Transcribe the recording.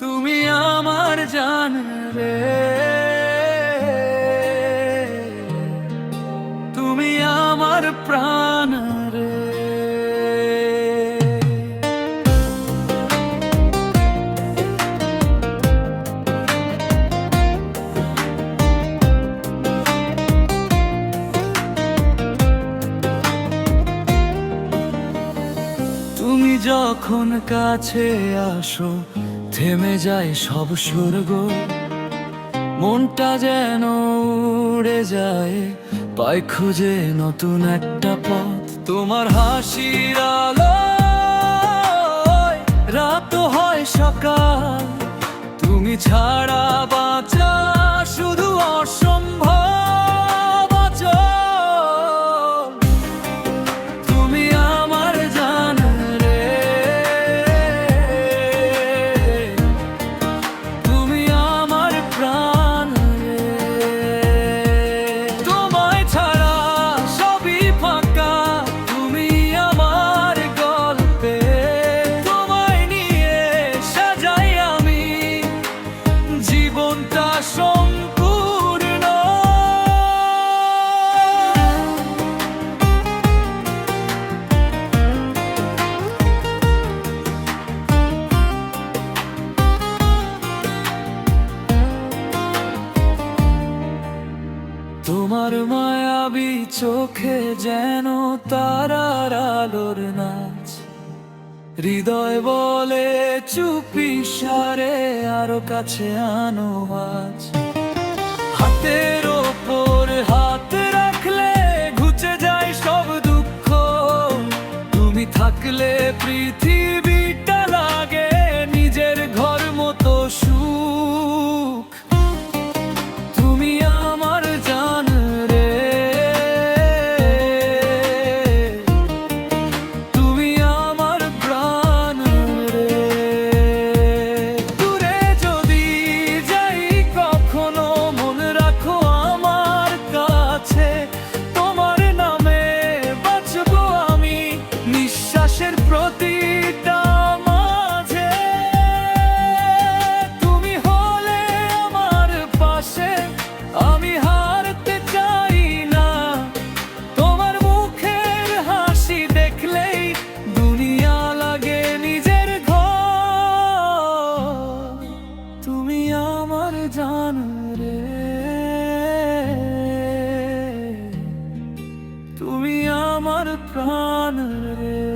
তুমি আমার জান রে। তুমি আমার প্রাণ রে। তুমি যখন কাছে আসো থেমে যায় সব স্বর্গ। মনটা যেন উড়ে যায় পায় খুঁজে নতুন একটা পথ। তোমার হাসির আলো রাত হয় সকাল। তুমি ছাড়া বাঁচা শুধু অসম্ভব তোমার মায়াবি চোখে যেন তারার আলোর নাচ। হৃদয় বলে চুপি সারে আরও কাছে আনো আজ। হাতের ওপর হাত 하늘을